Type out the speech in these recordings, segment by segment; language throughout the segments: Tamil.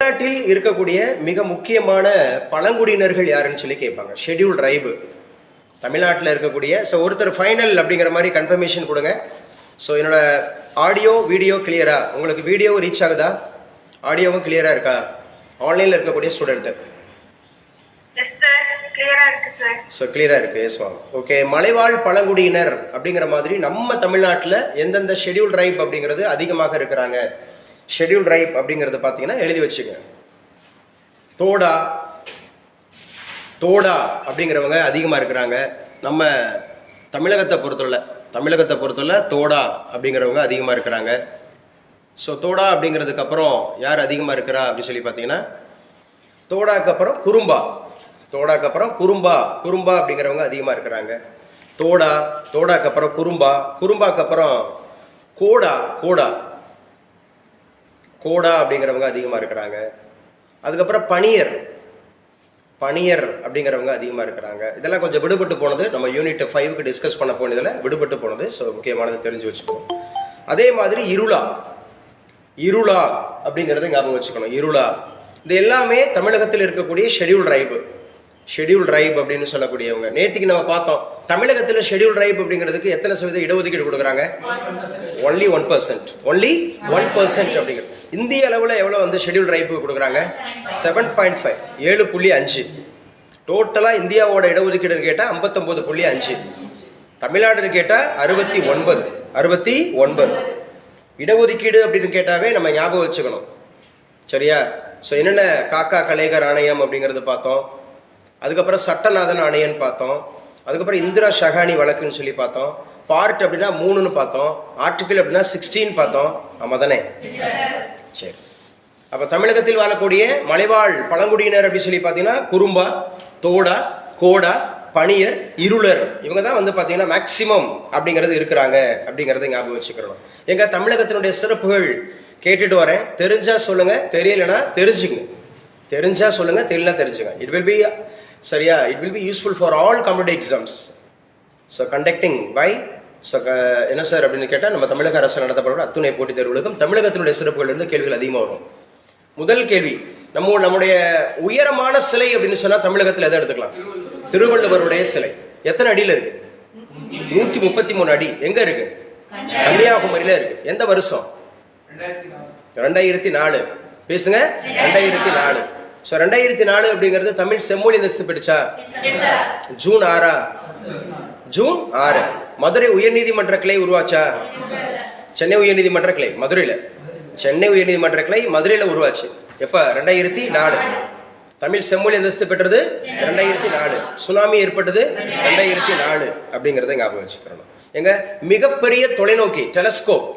தமிழ்நாட்டில் இருக்கக்கூடிய மிக முக்கியமான பழங்குடியினர்கள் யாருன்னு சொல்லி கேட்பாங்க. ஷெட்யூல் ட்ரைபு தமிழ்நாட்டில் இருக்கக்கூடிய ஸோ ஒருத்தர் ஃபைனல் அப்படிங்கிற மாதிரி கன்ஃபர்மேஷன் கொடுங்க. ஸோ என்னோட ஆடியோ வீடியோ கிளியரா உங்களுக்கு வீடியோ ரீச் ஆகுதா? ஆடியோவும் கிளியரா இருக்கா? ஆன்லைனில் இருக்கக்கூடிய ஸ்டூடெண்ட்டு சார் கிளியரா இருக்கு ஸோ எஸ் மேம் ஓகே மலைவாழ் பழங்குடியினர் அப்படிங்கிற மாதிரி நம்ம தமிழ்நாட்டில் எந்தெந்த ஷெட்யூல் ட்ரைப் அப்படிங்கிறது அதிகமாக இருக்கிறாங்க? ஷெட்யூல் ரைப் அப்படிங்கிறது பார்த்தீங்கன்னா எழுதி வச்சுங்க. தோடா தோடா அப்படிங்கிறவங்க அதிகமாக இருக்கிறாங்க. நம்ம தமிழகத்தை பொறுத்துள்ள தமிழகத்தை பொறுத்துள்ள தோடா அப்படிங்கிறவங்க அதிகமாக இருக்கிறாங்க. ஸோ தோடா அப்படிங்கிறதுக்கு அப்புறம் யார் அதிகமாக இருக்கிறா அப்படின்னு சொல்லி பார்த்தீங்கன்னா தோடாக்கு அப்புறம் குறும்பா தோடாக்கு அப்புறம் குறும்பா குறும்பா அப்படிங்கிறவங்க அதிகமாக இருக்கிறாங்க. தோடா தோடாக்கு அப்புறம் குறும்பா குறும்பாக்கு அப்புறம் கோடா கோடா. கோடா அப்படிங்கிறவங்க அதிகமாக இருக்கிறாங்க. அதுக்கப்புறம் பனியர். பனியர் அப்படிங்கிறவங்க அதிகமாக இருக்கிறாங்க. இதெல்லாம் கொஞ்சம் விடுபட்டு போனது நம்ம யூனிட் ஃபைவுக்கு டிஸ்கஸ் பண்ண போனதில் விடுபட்டு போனது. ஸோ முக்கியமானது தெரிஞ்சு வச்சுக்கணும் அதே மாதிரி இருளா. இருளா அப்படிங்கிறத ஞாபகம் வச்சுக்கணும். இருளா. இது எல்லாமே தமிழகத்தில் இருக்கக்கூடிய ஷெடியூல் ரைபு ஷெடியூல் ரைப் அப்படின்னு சொல்லக்கூடியவங்க. நேற்றுக்கு நம்ம பார்த்தோம் தமிழகத்தில் ஷெட்யூல் ரைப் அப்படிங்கிறதுக்கு எத்தனை சதவீத இடஒதுக்கீடு கொடுக்குறாங்க? Only one percent only one percent அப்படிங்கிறது இந்திய அளவில் எவ்வளோ வந்து ஷெடியூல் ரைப்பு கொடுக்குறாங்க? செவன் பாயிண்ட் ஃபைவ் ஏழு புள்ளி அஞ்சு. டோட்டலாக இந்தியாவோட இடஒதுக்கீடு கேட்டால் ஐம்பத்தொம்போது புள்ளி அஞ்சு. தமிழ்நாடு கேட்டால் அறுபத்தி ஒன்பது. அறுபத்தி ஒன்பது. இடஒதுக்கீடு அப்படின்னு கேட்டாவே நம்ம ஞாபகம் வச்சுக்கணும். சரியா? ஸோ என்னென்ன காக்கா கலைகர் ஆணையம் அப்படிங்கிறது பார்த்தோம். அதுக்கப்புறம் சட்டநாதன் அணையன்னு பார்த்தோம். அதுக்கப்புறம் இந்திரா ஷஹானி வழக்குன்னு சொல்லி பார்த்தோம். பார்ட் அப்படின்னா மூணுன்னு பார்த்தோம். ஆர்டிக்கிள் அப்படின்னா சிக்ஸ்டீன் பார்த்தோம். ஆமாம் தானே? சரி. அப்போ தமிழகத்தில் வாழக்கூடிய மலைவாழ் பழங்குடியினர் அப்படின்னு சொல்லி பார்த்தீங்கன்னா குறும்பா தோடா கோடா பணியர் இருளர். இவங்க தான் வந்து பார்த்தீங்கன்னா மேக்சிமம் அப்படிங்கிறது இருக்கிறாங்க அப்படிங்கிறத ஞாபகம் வச்சுக்கிறோம் எங்கள் தமிழகத்தினுடைய சிறப்புகள் கேட்டுட்டு வரேன். தெரிஞ்சால் சொல்லுங்கள் தெரியலனா தெரிஞ்சுங்க. தெரிஞ்சால் சொல்லுங்கள் தெரியலனா தெரிஞ்சுங்க. இட் வில் பி சரியா? It will be useful for all computer exams so conducting by so என்ன சார் அப்படின்னு கேட்டால் நம்ம தமிழக அரசு நடத்தப்படுற அத்துணை போட்டித் தேர்வுகளுக்கும் தமிழகத்தினுடைய சிறப்புகள் இருந்து கேள்விகள் அதிகமாக வரும். முதல் கேள்வி நம்ம நம்முடைய உயரமான சிலை அப்படின்னு சொன்னால் தமிழகத்தில் எதை எடுத்துக்கலாம்? திருவள்ளுவருடைய சிலை. எத்தனை அடியில் இருக்கு? நூற்றி முப்பத்தி மூணு அடி. எங்க இருக்கு? கன்னியாகுமரியில இருக்கு. எந்த வருஷம்? ரெண்டாயிரத்தி நாலு. பேசுங்க. ரெண்டாயிரத்தி நாலு. ஸோ ரெண்டாயிரத்தி நாலு அப்படிங்கிறது தமிழ் செம்மொழி அந்தஸ்து பிடிச்சா? ஜூன் ஆறா? ஜூன் ஆறு. மதுரை உயர்நீதிமன்ற கிளை உருவாச்சா? சென்னை உயர்நீதிமன்ற கிளை மதுரையில். சென்னை உயர்நீதிமன்ற கிளை மதுரையில் உருவாச்சு. எப்போ? ரெண்டாயிரத்தி நாலு. தமிழ் செம்மொழி அந்தஸ்து பெற்றது? ரெண்டாயிரத்தி நாலு. சுனாமி ஏற்பட்டது ரெண்டாயிரத்தி நாலு அப்படிங்கிறத ஞாபகம் வச்சுக்கிறணும் எங்க? மிகப்பெரிய தொலைநோக்கி telescope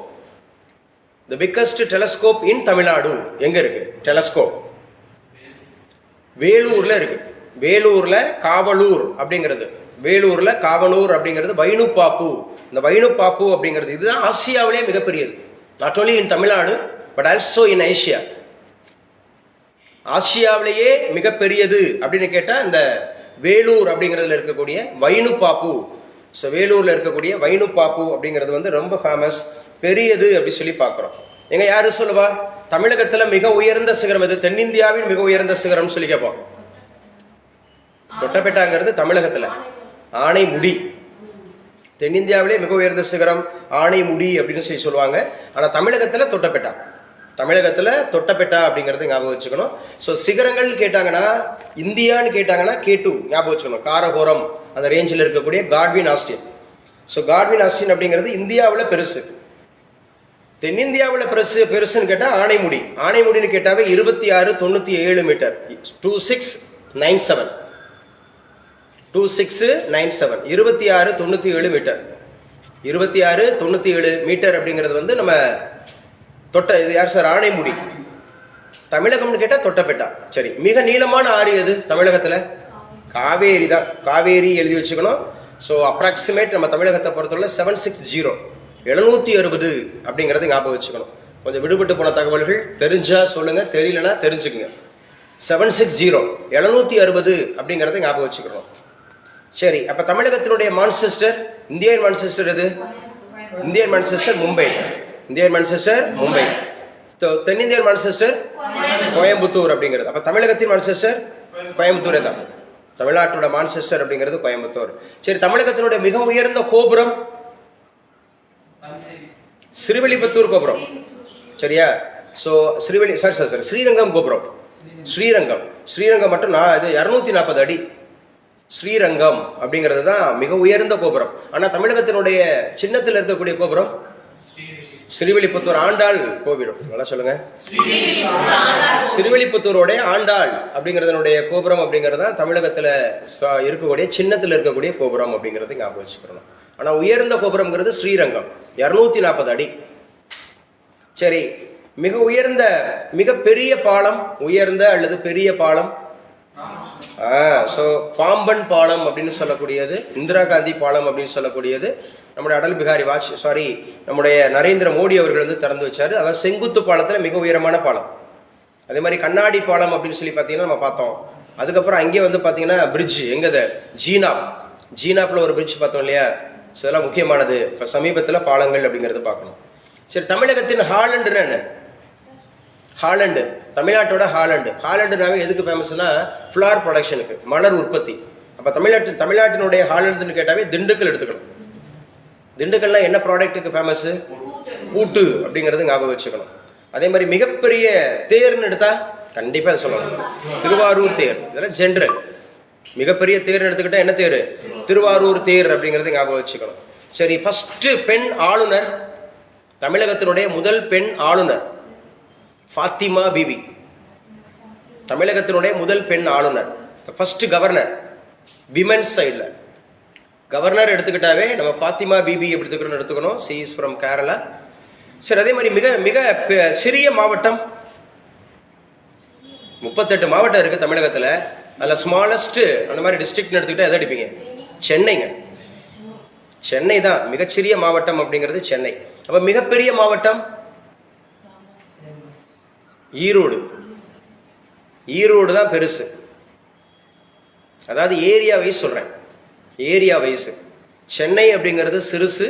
the biggest telescope in Tamil Nadu எங்க இருக்கு? டெலஸ்கோப் வேலூர்ல இருக்கு. வேலூர்ல காவலூர் அப்படிங்கிறது. வேலூர்ல காவலூர் அப்படிங்கிறது வைணுப்பாப்பு. இந்த வைணுப்பாப்பு அப்படிங்கிறது இதுதான் ஆசியாவிலே மிகப்பெரியது. Not only in Tamil Nadu but also in Asia ஆசியாவிலேயே மிகப்பெரியது அப்படின்னு கேட்டால் இந்த வேலூர் அப்படிங்கிறதுல இருக்கக்கூடிய வைணுப்பாப்பு. ஸோ வேலூரில் இருக்கக்கூடிய வைணுப்பாப்பு அப்படிங்கிறது வந்து ரொம்ப ஃபேமஸ் பெரியது அப்படி சொல்லி பார்க்குறோம். எங்கே யார் சொல்லுவா? தமிழகத்தில் மிக உயர்ந்த சிகரம் எது? தென்னிந்தியாவின் மிக உயர்ந்த சிகரம்னு சொல்லி கேட்போம். தொட்டபெட்டாங்கிறது தமிழகத்தில். ஆனைமுடி. தென்னிந்தியாவிலே மிக உயர்ந்த சிகரம் ஆனைமுடி அப்படின்னு சொல்லி சொல்லுவாங்க. ஆனால் தமிழகத்தில் தொட்டபெட்டா தமிழகத்தில் தொட்டபெட்டா அப்படிங்கிறது ஞாபகம் வச்சுக்கணும். ஸோ சிகரங்கள் கேட்டாங்கன்னா இந்தியான்னு கேட்டாங்கன்னா கேட்டு ஞாபகம் வச்சுக்கணும். காரகோரம் அந்த ரேஞ்சில் இருக்கக்கூடிய Godwin Austen so Godwin Austen அப்படிங்கிறது இந்தியாவில் பெருசு. தென்னிந்தியாவில் பெருசு பெருசுன்னு கேட்டால் ஆனைமுடி. ஆனைமுடின்னு கேட்டாவே இருபத்தி ஆறு தொண்ணூற்றி ஏழு metre. Two six nine seven two six nine seven இருபத்தி ஆறு தொண்ணூற்றி ஏழு மீட்டர். இருபத்தி ஆறு தொண்ணூற்றி ஏழு மீட்டர் அப்படிங்கிறது வந்து நம்ம தொட்ட இது யார் சார்? ஆனைமுடி. தமிழகம்னு கேட்டால் தொட்டபெட்டா சரி மிக நீளமான ஆறு எது தமிழகத்தில்? காவேரி தான். காவேரி எழுதி வச்சுக்கணும். ஸோ அப்ராக்சிமேட் நம்ம தமிழகத்தை பொறுத்தவரை செவன் சிக்ஸ் ஜீரோ எழுநூற்றி அறுபது அப்படிங்கிறத ஞாபகம் வச்சுக்கணும். கொஞ்சம் விடுபட்டு போன தகவல்கள் தெரிஞ்சா சொல்லுங்க தெரியலனா தெரிஞ்சுக்குங்க. செவன் சிக்ஸ் ஜீரோ எழுநூற்றி அறுபது அப்படிங்கிறத ஞாபகம் வச்சுக்கணும். சரி அப்போ தமிழகத்தினுடைய மான்செஸ்டர் இந்தியன் மான்செஸ்டர் எது? Indian Manchester Mumbai. Indian Manchester Mumbai. தென்னிந்தியன் Manchester Coimbatore அப்படிங்கிறது. அப்ப தமிழகத்தின் மான்செஸ்டர் கோயம்புத்தூரே தான். தமிழ்நாட்டோட மான்செஸ்டர் அப்படிங்கிறது கோயம்புத்தூர். சரி தமிழகத்தினுடைய மிக உயர்ந்த கோபுரம் ஸ்ரீவில்லிபுத்தூர் கோபுரம் சரியா ஸோ ஸ்ரீவெளி சாரி சார் சார் ஸ்ரீரங்கம் கோபுரம் ஸ்ரீரங்கம் ஸ்ரீரங்கம் மட்டும் நான் இது இரநூத்தி நாற்பது அடி. ஸ்ரீரங்கம் அப்படிங்கிறது தான் மிக உயர்ந்த கோபுரம். ஆனால் தமிழகத்தினுடைய சின்னத்தில் இருக்கக்கூடிய கோபுரம்? ஸ்ரீவில்லிபுத்தூர் ஆண்டாள் கோபுரம். நல்லா சொல்லுங்க. ஸ்ரீவில்லிபுத்தூரோடைய ஆண்டாள் அப்படிங்கிறதனுடைய கோபுரம் அப்படிங்கிறது தான் தமிழகத்தில் இருக்கக்கூடிய சின்னத்தில் இருக்கக்கூடிய கோபுரம் அப்படிங்கிறது ஞாபகம் வச்சுக்கிறோம் ஆனால் உயர்ந்த கோபுரம்ங்கிறது ஸ்ரீரங்கம். இரநூத்தி நாற்பது அடி. சரி மிக உயர்ந்த மிக பெரிய பாலம் உயர்ந்த அல்லது பெரிய பாலம்? ஸோ பாம்பன் பாலம் அப்படின்னு சொல்லக்கூடியது இந்திரா காந்தி பாலம் அப்படின்னு சொல்லக்கூடியது. நம்முடைய அடல் பிகாரி வாஜ் சாரி நம்முடைய நரேந்திர மோடி அவர்கள் வந்து திறந்து வச்சார். அதாவது செங்குத்து பாலத்தில் மிக உயரமான பாலம். அதே மாதிரி கண்ணாடி பாலம் அப்படின்னு சொல்லி பார்த்தீங்கன்னா நம்ம பார்த்தோம். அதுக்கப்புறம் அங்கே வந்து பார்த்தீங்கன்னா பிரிட்ஜ் எங்கது? ஜீனாப். ஜீனாப்பில் ஒரு பிரிட்ஜ் பார்த்தோம் இல்லையா? ஸோ இதெல்லாம் முக்கியமானது. இப்போ சமீபத்தில் பாலங்கள் அப்படிங்கிறத பார்க்கணும். சரி தமிழகத்தின் ஹாலண்டுன்னு என்ன? ஹாலண்டு. தமிழ்நாட்டோட ஹாலண்டு. ஹாலண்டுனாவே எதுக்கு ஃபேமஸ்னா ஃப்ளார் ப்ரொடக்ஷனுக்கு மலர் உற்பத்தி. அப்போ தமிழ்நாட்டு தமிழ்நாட்டினுடைய ஹாலண்டுன்னு கேட்டாவே திண்டுக்கல் எடுத்துக்கணும் திண்டுக்கல்லாம் என்ன ப்ராடக்ட்டுக்கு ஃபேமஸ்ஸு பூட்டு அப்படிங்கிறது ஞாபகம் வச்சுக்கணும். அதே மாதிரி மிகப்பெரிய தேர்னு எடுத்தா கண்டிப்பாக அதை சொல்லணும் திருவாரூர் தேர். இதெல்லாம் ஜென்ரல் மிகப்பெரிய தேர் எடுத்துக்கிட்டா என்ன தேர்? திருவாரூர் தேர் அப்படிங்கிறது ஞாபகம் வச்சுக்கணும். சரி ஃபஸ்ட்டு பெண் ஆளுநர் தமிழகத்தினுடைய முதல் பெண் ஆளுநர் ஃபாத்திமா பிபி. தமிழகத்தினுடைய முதல் பெண் ஆளுநர். ஃபர்ஸ்ட் கவர்னர் விமென்ஸ் சைடில் கவர்னர் எடுத்துக்கிட்டாவே நம்ம ஃபாத்திமா பிபி எப்படி எடுத்துக்கிறோம் எடுத்துக்கணும். சி இஸ் ஃப்ரம் கேரளா சரி அதே மாதிரி மிக மிக பெ- சிறிய மாவட்டம். முப்பத்தெட்டு மாவட்டம் இருக்குது தமிழகத்தில். அதில் ஸ்மாலஸ்ட்டு அந்த மாதிரி டிஸ்ட்ரிக்ட்னு எடுத்துக்கிட்டால் எதை அடிப்பீங்க? சென்னைங்க. சென்னை தான் மிகச்சிறிய மாவட்டம் அப்படிங்கிறது சென்னை. அப்போ மிகப்பெரிய மாவட்டம்? ஈரோடு. ஈரோடு தான் பெருசு. அதாவது ஏரியா வைஸ் சொல்கிறேன் ஏரியா வைஸு. சென்னை அப்படிங்கிறது சிறுசு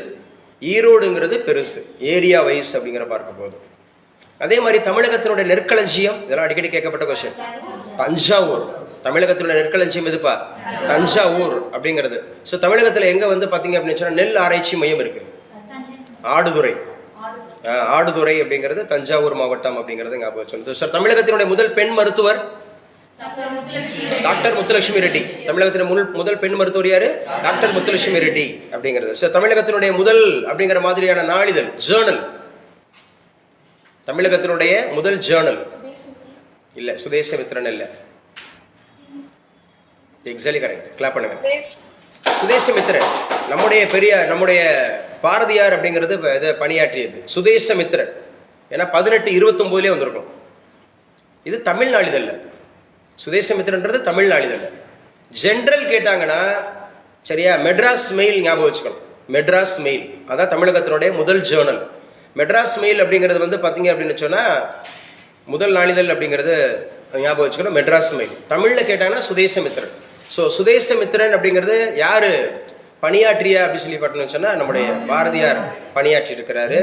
ஈரோடுங்கிறது பெருசு. ஏரியா வைஸ் அப்படிங்கிற பார்க்க போதும். அதே மாதிரி தமிழகத்தினுடைய நெற்களஞ்சியம் இதெல்லாம் அடிக்கடி கேட்கப்பட்ட கொஸ்டின் தஞ்சாவூர். தமிழகத்தினுடைய நெற்களஞ்சியம் எதுப்பா? தஞ்சாவூர் அப்படிங்கிறது. ஸோ தமிழகத்தில் எங்கே வந்து பார்த்தீங்க அப்படின்னு சொன்னால் நெல் ஆராய்ச்சி மையம் இருக்கு. ஆடுதுறை. ஆடுதுறை அப்படிங்கிறது தஞ்சாவூர் மாவட்டம் அப்படிங்கிறது ஞாபகம் வச்சுக்கணும் சார் தமிழகத்தினுடைய முதல் பெண் மருத்துவர்? டாக்டர் முத்துலட்சுமி ரெட்டி. தமிழகத்தின் முதல் பெண் மருத்துவர் யாரு? டாக்டர் முத்துலட்சுமி ரெட்டி அப்படிங்கிறது. சார் தமிழகத்தினுடைய முதல் அப்படிங்கிற மாதிரியான நாளிதழ் ஜேர்னல் தமிழகத்தினுடைய முதல் ஜேர்னல் இல்ல சுதேசமித்திரன் இல்ல. எக்ஸாக்ட்லி கரெக்ட் கிளாப் பண்ணுங்க. சுதேசமித்திரன் நம்முடைய பெரிய நம்முடைய பாரதியார் அப்படிங்கிறது இது பணியாற்றியது. சுதேசமித்திரன் ஏன்னா பதினெட்டு இருபத்தொம்போதுலேயே வந்திருக்கும். இது தமிழ் நாளிதழ்ல சுதேசமித்திரன்றது தமிழ் நாளிதழ் ஜென்ரல் கேட்டாங்கன்னா சரியா மெட்ராஸ் மெயில் ஞாபகம் வச்சுக்கணும். மெட்ராஸ் மெயில் அதான் தமிழகத்தினுடைய முதல் ஜேர்னல் மெட்ராஸ் மெயில் அப்படிங்கிறது வந்து பார்த்தீங்க அப்படின்னு சொன்னால் முதல் நாளிதழ் அப்படிங்கிறது ஞாபகம் வச்சுக்கணும் மெட்ராஸ் மெயில் தமிழில் கேட்டாங்கன்னா சுதேசமித்திரன் ஸோ சுதேசமித்திரன் அப்படிங்கிறது யார்? பணியாற்றியா அப்படின்னு சொல்லி பார்த்தோம்னு சொன்னால் நம்முடைய பாரதியார் பணியாற்றி இருக்கிறாரு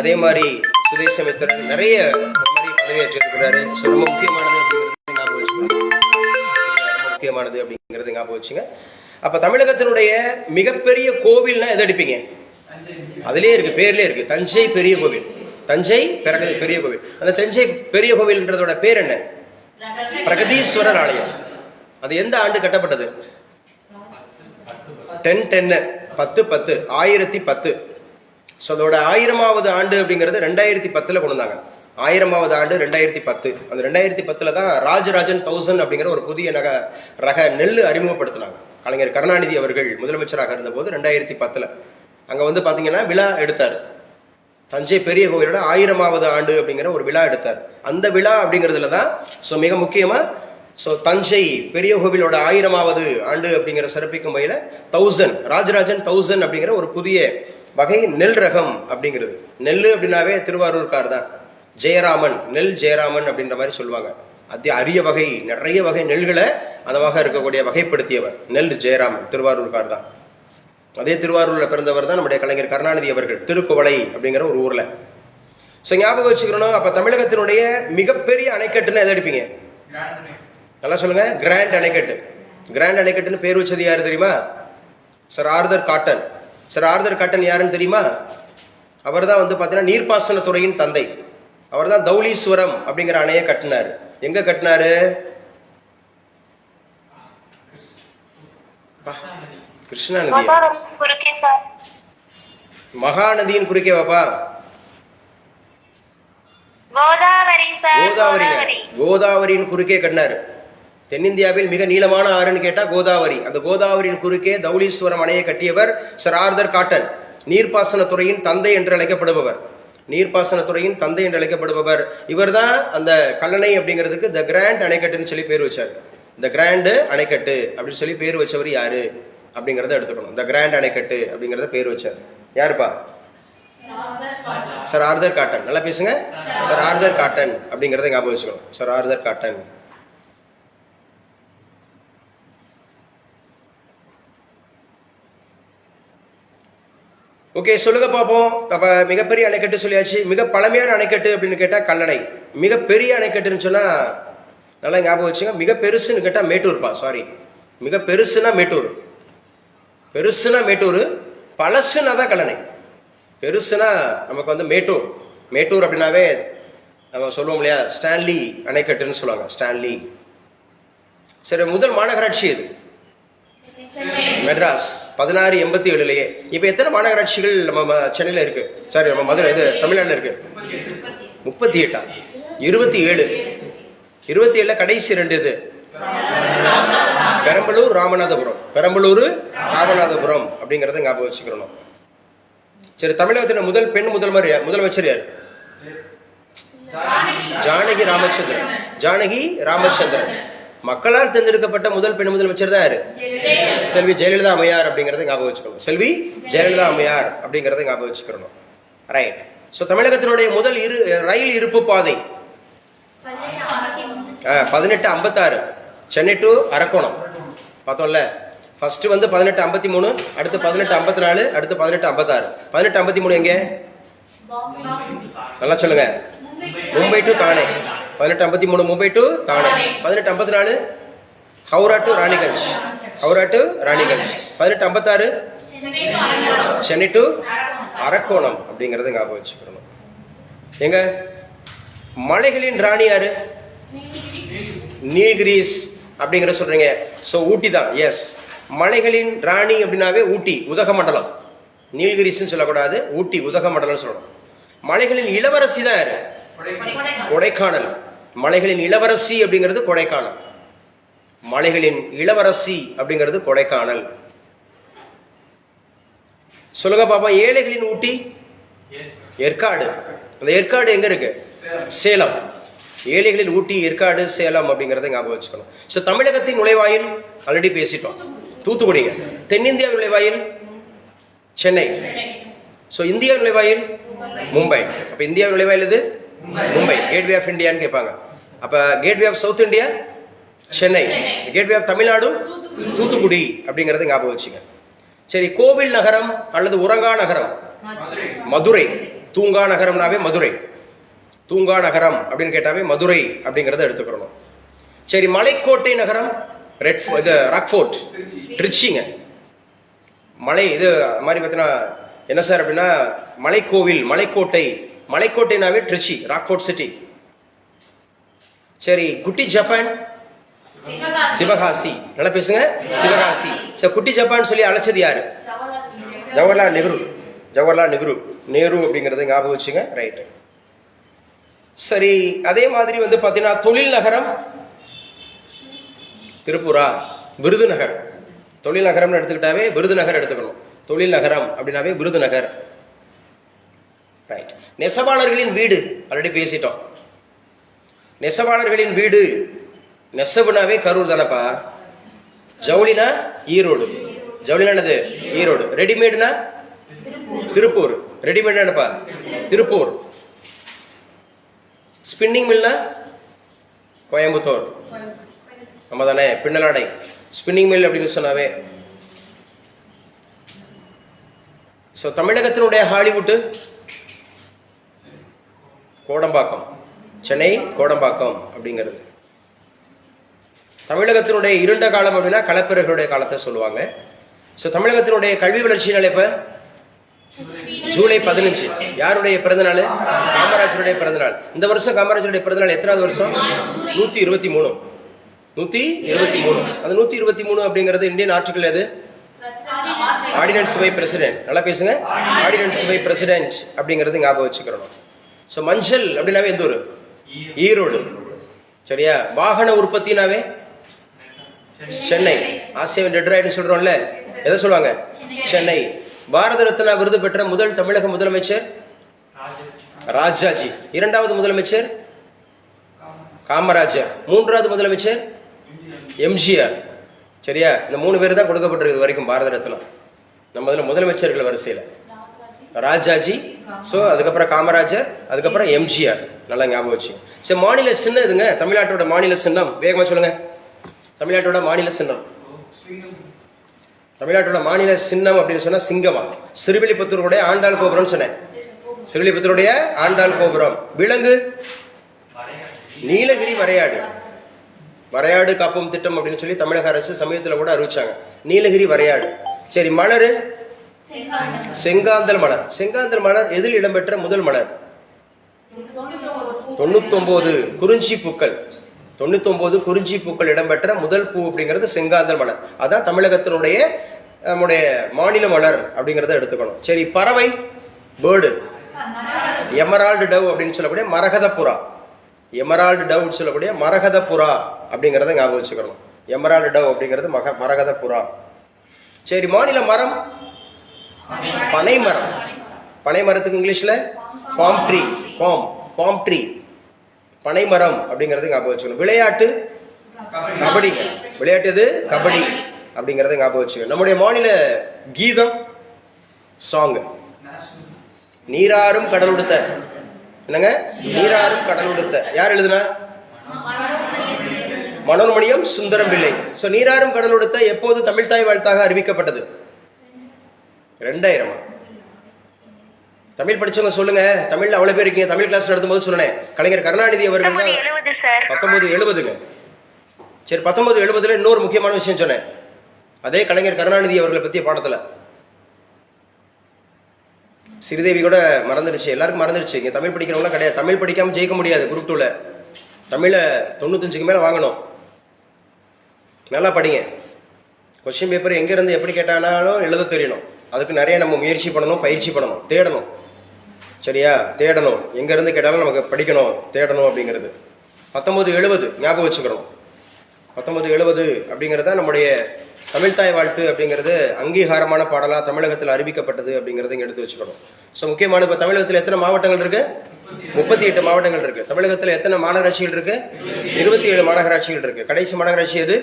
அதே மாதிரி சுதேசமித்திரன் நிறைய மாதிரி பதவியாற்றி இருக்கிறாரு ஸோ ரொம்ப முக்கியமானது அப்படிங்கிறது ஞாபகம் வச்சுக்கோங்க. முக்கியமானது அப்படிங்கிறது ஞாபகம் வச்சுங்க. அப்போ தமிழகத்தினுடைய மிகப்பெரிய கோவில்னா எதை அடிப்பீங்க? அதுலேயே இருக்கு பேர்லேயே இருக்கு. தஞ்சை பெரிய கோவில். தஞ்சை பிறகு பெரிய கோவில். அந்த தஞ்சை பெரிய கோவில்ன்றதோட பேர் என்ன? பிரகதீஸ்வரர் ஆலயம். அது எந்த ஆண்டு கட்டப்பட்டது? டென் டென்னு பத்து பத்து ஆயிரத்தி பத்து. ஸோ அதோட ஆயிரமாவது ஆண்டு அப்படிங்கிறது ரெண்டாயிரத்தி பத்தில் கொண்டு வந்தாங்க. ஆயிரமாவது ஆண்டு ரெண்டாயிரத்தி பத்து. அந்த ரெண்டாயிரத்தி பத்தில் தான் ராஜராஜன் தௌசண்ட் அப்படிங்கிற ஒரு புதிய நக ரக நெல் அறிமுகப்படுத்தினாங்க. கலைஞர் கருணாநிதி அவர்கள் முதலமைச்சராக இருந்தபோது ரெண்டாயிரத்தி பத்தில். அங்கே வந்து பார்த்தீங்கன்னா விழா எடுத்தார். தஞ்சை பெரிய கோவிலோட ஆயிரமாவது ஆண்டு அப்படிங்கிற ஒரு விழா எடுத்தார். அந்த விழா அப்படிங்கிறதுல தான் ஸோ மிக முக்கியமாக ஸோ தஞ்சை பெரிய கோவிலோட ஆயிரமாவது ஆண்டு அப்படிங்கிற சிறப்பிக்கும் வகையில் தௌசண்ட் ராஜராஜன் தௌசண்ட் அப்படிங்கிற ஒரு புதிய வகை நெல் ரகம் அப்படிங்கிறது. நெல் அப்படின்னாவே திருவாரூர்கார் தான் ஜெயராமன் நெல் ஜெயராமன் அப்படின்ற மாதிரி சொல்லுவாங்க. அதி அரிய வகை நிறைய வகை நெல்களை அதமாக இருக்கக்கூடிய வகைப்படுத்தியவர் நெல் ஜெயராமன் திருவாரூர்கார் தான் அதே திருவாரூரில் பிறந்தவர் தான் நம்முடைய கலைஞர் கருணாநிதி அவர்கள் திருக்குவளை அப்படிங்கிற ஒரு ஊரில். ஸோ ஞாபகம் வச்சுக்கிறோம் அப்போ தமிழகத்தினுடைய மிகப்பெரிய அணைக்கட்டுன்னு எதை எடுப்பீங்க நல்லா சொல்லுங்க. கிராண்ட் அணைக்கட்டு கிராண்ட் அணைக்கட்டுன்னு பேர் வச்சது யாரு தெரியுமா? Sir Arthur Cotton sir Arthur Cotton யாருன்னு தெரியுமா? அவர் தான் வந்து பார்த்தீங்கன்னா நீர்ப்பாசன துறையின் தந்தை. அவர் தான் தௌலீஸ்வரம் அப்படிங்கிற அணையை கட்டினார். எங்க கட்டினாரு? கிருஷ்ணா சார். மகாநதியின் குறுக்கே வாப்பா. கோதாவரி. கோதாவரியின் குறுக்கே கட்டினார். தென்னிந்தியாவில் மிக நீளமான ஆறுன்னு கேட்டால் கோதாவரி. அந்த கோதாவரியின் குறுக்கே தௌலீஸ்வரம் அணையை கட்டியவர் சர் ஆர்தர் காட்டன். நீர்ப்பாசனத்துறையின் தந்தை என்று அழைக்கப்படுபவர். நீர்ப்பாசனத்துறையின் தந்தை என்று அழைக்கப்படுபவர். இவர்தான் அந்த கல்லணை அப்படிங்கிறதுக்கு த கிராண்ட் அணைக்கட்டுன்னு சொல்லி பேர் வச்சார். த கிராண்டு அணைக்கட்டு அப்படின்னு சொல்லி பேர் வச்சவர் யாரு? அப்படிங்கிறத எடுத்துக்கணும். த கிராண்ட் அணைக்கட்டு அப்படிங்கிறத பேர் வச்சார். யாருப்பா? Sir Arthur Cotton. நல்லா பேசுங்க. சார் ஆர்தர் காட்டன் அப்படிங்கிறத ஞாபகம் வச்சுக்கணும். Sir Arthur cotton. ஓகே சொல்லுங்க பார்ப்போம் அப்போ மிகப்பெரிய அணைக்கட்டு சொல்லியாச்சு. மிக பழமையான அணைக்கட்டு அப்படின்னு கேட்டால் கல்லணை. மிகப்பெரிய அணைக்கட்டுன்னு சொன்னால் நல்லா ஞாபகம் வச்சுங்க. மிக பெருசுன்னு கேட்டால் மேட்டூர்ப்பா சாரி மிக பெருசுனா மேட்டூர். பெருசுனா மேட்டூர் பழசுனா தான் கல்லணை. பெருசுனா நமக்கு வந்து மேட்டூர். மேட்டூர் அப்படின்னாவே நம்ம சொல்லுவோம் இல்லையா? ஸ்டான்லி அணைக்கட்டுன்னு சொல்லுவாங்க ஸ்டான்லி. சரி முதல் மாநகராட்சி இது மெட்ராஸ் பதினாறு எண்பத்தி ஏழுலயே. இப்போ எத்தனை மாநகராட்சிகள் நம்ம சென்னையில இருக்கு? சாரி நம்ம மதுரை இது தமிழ்நாட்டில் இருக்கு. முப்பத்தி எட்டா? இருபத்தி ஏழு. இருபத்தி ஏழுல கடைசி ரெண்டு இது பெரம்பலூர் ராமநாதபுரம். பெரம்பலூர் ராமநாதபுரம் அப்படிங்கறத ஞாபகம் வச்சுக்கிறணும் சரி தமிழகத்தின் முதல் பெண் முதல்வர் முதலமைச்சர் யார்? ஜானகி ராமச்சந்திரன். ஜானகி ராமச்சந்திரன். மக்களால் தேர்ந்தெடுக்கப்பட்ட முதல் பெண் முதலமைச்சர் தான் யாரு? செல்வி ஜெயலலிதா அம்மையார் அப்படிங்கறத ஞாபகம் வச்சுக்கணும் செல்வி ஜெயலலிதா அம்மையார் அப்படிங்கறத ஞாபகம் வச்சுக்கிறணும் ரைட் ஸோ தமிழகத்தினுடைய முதல் இரு ரயில் இருப்பு பாதை. பதினெட்டு ஐம்பத்தாறு. சென்னை டு அரக்கோணம். பார்த்தோம்ல. ஃபர்ஸ்ட் வந்து பதினெட்டு ஐம்பத்தி மூணு அடுத்து பதினெட்டு ஐம்பத்தி நாலு அடுத்து பதினெட்டு ஐம்பத்தாறு. பதினெட்டு ஐம்பத்தி மூணு எங்க நல்லா சொல்லுங்க. மும்பை டு தானே. பதினெட்டு ஐம்பத்தி மூணு மும்பை டு தானே. பதினெட்டு ஐம்பத்தி நாலு ஹவுரா டு ராணிகஞ்ச். ஹவுரா டு ராணிகஞ்ச். பதினெட்டு ஐம்பத்தாறு சென்னை டு அரக்கோணம் அப்படிங்கிறத ஞாபகம் வச்சுக்கணும். எங்க? மலைகளின் ராணி யாரு? நீல்கிரிஸ் அப்படிங்கிற சொல்றீங்க. ஸோ ஊட்டி தான். எஸ் மலைகளின் ராணி அப்படின்னாவே ஊட்டி உதகமண்டலம். நீல்கிரிஸ்னு சொல்லக்கூடாது ஊட்டி உதகமண்டலம்னு சொல்லணும். மலைகளின் இளவரசி தான் யாரு? கொடைக்கானல். மலைகளின் இளவரசி அப்படிங்கிறது கொடைக்கானல். மலைகளின் இளவரசி அப்படிங்கிறது கொடைக்கானல். சொல்லுங்க பாப்பா ஏழைகளின் ஊட்டி? ஏற்காடு. அந்த ஏற்காடு எங்க இருக்கு? சேலம். ஏழைகளின் ஊட்டி ஏற்காடு சேலம் அப்படிங்கறத ஞாபகம் வச்சுக்கணும். ஸோ தமிழகத்தின் நுழைவாயில் ஆல்ரெடி பேசிட்டோம். தூத்துக்குடிங்க. தென்னிந்தியா நுழைவாயில்? சென்னை. ஸோ இந்தியா நுழைவாயில்? மும்பை. அப்போ இந்தியா நுழைவாயில் இது மும்பை. கேட்வே ஆஃப் இந்தியான்னு கேட்பாங்க. அப்போ gateway of south India Chennai gateway of Tamil Nadu Thoothukudi. அப்படிங்கறத ஞாபகம் வச்சுங்க. சரி கோவில் நகரம் அல்லது உறங்கா நகரம்? மதுரை. தூங்கா நகரம்னாவே மதுரை. தூங்கா நகரம் அப்படின்னு கேட்டாவே மதுரை அப்படிங்கறத எடுத்துக்கிறணும் சரி மலைக்கோட்டை நகரம் ரெட் இது ராக்ஃபோர்ட் ட்ரிச்சிங்க மலை இது மாதிரி பார்த்தீங்கன்னா என்ன சார் அப்படின்னா மலைக்கோவில் மலைக்கோட்டை மலைக்கோட்டைனாவே ட்ரிச்சி ராக்ஃபோர்ட் சிட்டி. சரி குட்டி ஜப்பான்? சிவகாசி. நல்லா பேசுங்க. சிவகாசி. சரி குட்டி ஜப்பான் சொல்லி அழைச்சது யாரு? ஜவஹர்லால் நெஹ்ரு. ஜவஹர்லால் நெஹ்ரு. நேரு அப்படிங்கறத ஞாபகம் வச்சுங்க. ரைட்டு சரி அதே மாதிரி வந்து பார்த்தீங்கன்னா தொழில் நகரம். திருப்பூரா? விருதுநகர். தொழில் நகரம்னு எடுத்துக்கிட்டாவே விருதுநகர் எடுத்துக்கணும். தொழில் நகரம் அப்படின்னாவே விருதுநகர். ரைட் நெசவாளர்களின் வீடு ஆல்ரெடி பேசிட்டோம். நெசவாளர்களின் வீடு நெசவுனாவே கரூர் தானப்பா? ஜவுளினா ஈரோடு. ஜவுளினா என்னது? ஈரோடு. ரெடிமேடுனா? திருப்பூர். ரெடிமேட் என்னப்பா? திருப்பூர். ஸ்பின்னிங் மில்னா கோயம்புத்தூர். நம்ம தானே பின்னலாடை. ஸ்பின்னிங் மில் அப்படின்னு சொன்னாவே. ஸோ தமிழகத்தினுடைய ஹாலிவுட்டு கோடம்பாக்கம். சென்னை கோடம்பாக்கம் அப்படிங்கிறது. தமிழகத்தினுடைய இருண்ட காலம் அப்படின்னா களப்பிரர்களுடைய காலத்தை சொல்லுவாங்க. ஸோ தமிழகத்தினுடைய கல்வி வளர்ச்சினால இப்போ ஜூலை பதினஞ்சு. யாருடைய பிறந்தநாள் காமராஜருடைய பிறந்தநாள் இந்த வருஷம் காமராஜருடைய பிறந்தநாள் எத்தனாவது வருஷம்? நூற்றி இருபத்தி மூணு. நூற்றி இருபத்தி மூணு. அந்த நூற்றி இருபத்தி மூணு அப்படிங்கிறது இந்தியன் ஆர்டிகல் எது? Ordinance by president. நல்லா பேசுங்க. ஆர்டினன்ஸ் பை பிரசிடென்ட் அப்படிங்கிறது ஞாபகம் வச்சுக்கிறோம் ஸோ மஞ்சள் அப்படின்னாவே எந்த ஊர்? ஈரோடு. சரியா? வாகன உற்பத்தினாவே? சென்னை. ஆசியாவின் டெட்ராய்டு சொல்கிறோம்ல எதை சொல்லுவாங்க? சென்னை. பாரத ரத்னா விருது பெற்ற முதல் தமிழக முதலமைச்சர்? ராஜாஜி. இரண்டாவது முதலமைச்சர்? காமராஜர். மூன்றாவது முதலமைச்சர்? எம்ஜிஆர். சரியா? இந்த மூணு பேர் தான் கொடுக்கப்பட்டிருக்கு வரைக்கும் பாரத ரத்னா. நம்ம இதில் முதலமைச்சர்கள் வரிசையில். ராஜாஜி. ஸோ அதுக்கப்புறம் காமராஜர் அதுக்கப்புறம் எம்ஜிஆர். நல்லா ஞாபகம் வச்சு. சரி மாநில சின்னம் இதுங்க. தமிழ்நாட்டோட மாநில சின்னம். வேகமாக சொல்லுங்க. தமிழ்நாட்டோட மாநில சின்னம். தமிழ்நாட்டோட மாநில சின்னம் அப்படின்னு சொன்னால் சிங்கமா. சிறுவில்லிபுத்தூருடைய ஆண்டாள் கோபுரம்னு சொன்னேன். சிறுவில்லிபுத்தூருடைய ஆண்டாள் கோபுரம். விலங்கு? நீலகிரி வரையாடு. வரையாடு காப்போம் திட்டம் அப்படின்னு சொல்லி தமிழக அரசு சமயத்தில் கூட அறிவிச்சாங்க. நீலகிரி வரையாடு. சரி மலர்? செங்காந்தல் மலர். செங்காந்தல் மலர். எதில் இடம்பெற்ற முதல் மலர்? தொண்ணூத்தொன்பது. குறிஞ்சி பூக்கள். தொண்ணூத்தொன்பது குறிஞ்சி பூக்கள் இடம்பெற்ற முதல் பூ அப்படிங்கிறது செங்காந்தல் மலர். அதான் தமிழகத்தினுடைய நம்முடைய மாநில மலர் அப்படிங்கிறத எடுத்துக்கணும். சரி பறவை பேர்டு. எமரால்டு டவ் அப்படின்னு சொல்லக்கூடிய மரகத புறா எமரால்டு டவ் சொல்லக்கூடிய மரகத புறா அப்படிங்கிறத ஞாபகம் வச்சுக்கணும். எமரால்டு டவ் அப்படிங்கிறது மக மரகத புறா சரி மாநில மரம் பனை மரம் பனை மரத்துக்கு palm tree palm palm tree பனை மரம் அப்படிங்கிறது ஞாபகம் வச்சுக்கணும். விளையாட்டு கபடி. விளையாட்டு எது? கபடி அப்படிங்கிறத ஞாபகம் வச்சுக்கணும். நம்முடைய மாநில கீதம் சாங் நீராறும் கடலுடுத்த என்னங்க? நீராறும் கடலுடுத்த யார் எழுதுனா? மனோன்மணியம் சுந்தரம் பிள்ளை ஸோ நீராறும் கடலுடுத்த எப்போது தமிழ் தாய் வாழ்த்தாக அறிவிக்கப்பட்டது? ரெண்டாயிரமா? தமிழ் படிச்சவங்க சொல்லுங்க. தமிழ்ல அவ்வளவு பேர் இருக்கீங்க. தமிழ் கிளாஸ் நடத்தும்போது சொன்னேன். கலைஞர் கருணாநிதி அவர்கள் பத்தொன்பது எழுபதுங்க. சரி பத்தொன்பது எழுபதுல இன்னொரு முக்கியமான விஷயம் சொன்னேன். அதே கலைஞர் கருணாநிதி அவர்களை பற்றிய பாடத்துல. ஸ்ரீதேவி கூட மறந்துடுச்சு. எல்லாருக்கும் மறந்துடுச்சு. இங்கே தமிழ் படிக்கிறவங்களாம் கிடையாது. தமிழ் படிக்காம ஜெயிக்க முடியாது குரூப் டூவில் தமிழை தொண்ணூத்தஞ்சுக்கு மேலே வாங்கணும். நல்லா படிங்க. கொஸ்டின் பேப்பர் எங்கேருந்து எப்படி கேட்டானாலும் எழுத தெரியணும். அதுக்கு நிறைய நம்ம முயற்சி பண்ணணும் பயிற்சி பண்ணணும் தேடணும். சரியா? தேடணும். எங்கேருந்து கேட்டாலும் நமக்கு படிக்கணும் தேடணும் அப்படிங்கிறது. பத்தொம்போது எழுபது ஞாபகம் வச்சுக்கணும். பத்தொன்பது எழுபது அப்படிங்கிறது தான் நம்முடைய தமிழ்தாய் வாழ்த்து அப்படிங்கிறது அங்கீகாரமான பாடலாக தமிழகத்தில் அறிவிக்கப்பட்டது அப்படிங்கிறத இங்கே எடுத்து வச்சுக்கணும். ஸோ முக்கியமான இப்போ தமிழகத்தில் எத்தனை மாவட்டங்கள் இருக்கு? முப்பத்தி எட்டு மாவட்டங்கள் இருக்கு. தமிழகத்தில் எத்தனை மாநகராட்சிகள் இருக்கு? இருபத்தி ஏழு மாநகராட்சிகள் இருக்கு. கடைசி மாநகராட்சி எது?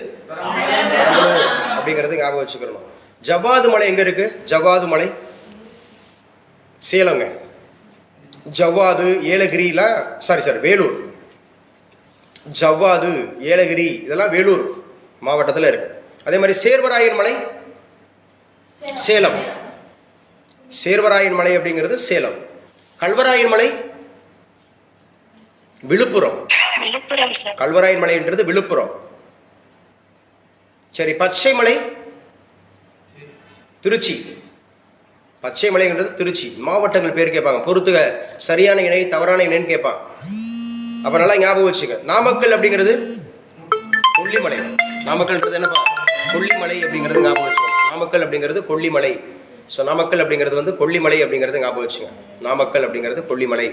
அப்படிங்கிறது ஞாபகம் வச்சுக்கணும். ஜவாது மலை எங்க இருக்கு? ஜவாது மலை. சேலங்க. ஜவ்வாது ஏலகிரிலாம் சாரி சார் வேலூர். ஜவ்வாது ஏலகிரி இதெல்லாம் வேலூர் மாவட்டத்தில் இருக்கு. அதே மாதிரி சேர்வராயன் மலை சேலம். சேர்வராயன் மலை அப்படிங்கிறது சேலம். கல்வராயன் மலை விழுப்புரம். கல்வராயன் மலைன்றது விழுப்புரம். சரி பச்சை மலை திருச்சி. பச்சை மலைங்கிறது திருச்சி. மாவட்டங்கள் பேர் கேட்பாங்க. பொறுத்துக சரியான இணை தவறான இணைன்னு கேட்பான். அப்ப நல்லா ஞாபகம் வச்சுக்க. நாமக்கல் அப்படிங்கிறது கொல்லிமலை. நாமக்கல்ன்றது என்னப்பா? கொல்லிமலை அப்படிங்கிறது ஞாபகம் வச்சுக்கோங்க. நாமக்கல் அப்படிங்கிறது கொல்லிமலை. ஸோ நாமக்கல் அப்படிங்கிறது வந்து கொல்லிமலை அப்படிங்கிறது ஞாபகம் வச்சுங்க நாமக்கல் அப்படிங்கிறது கொல்லிமலை.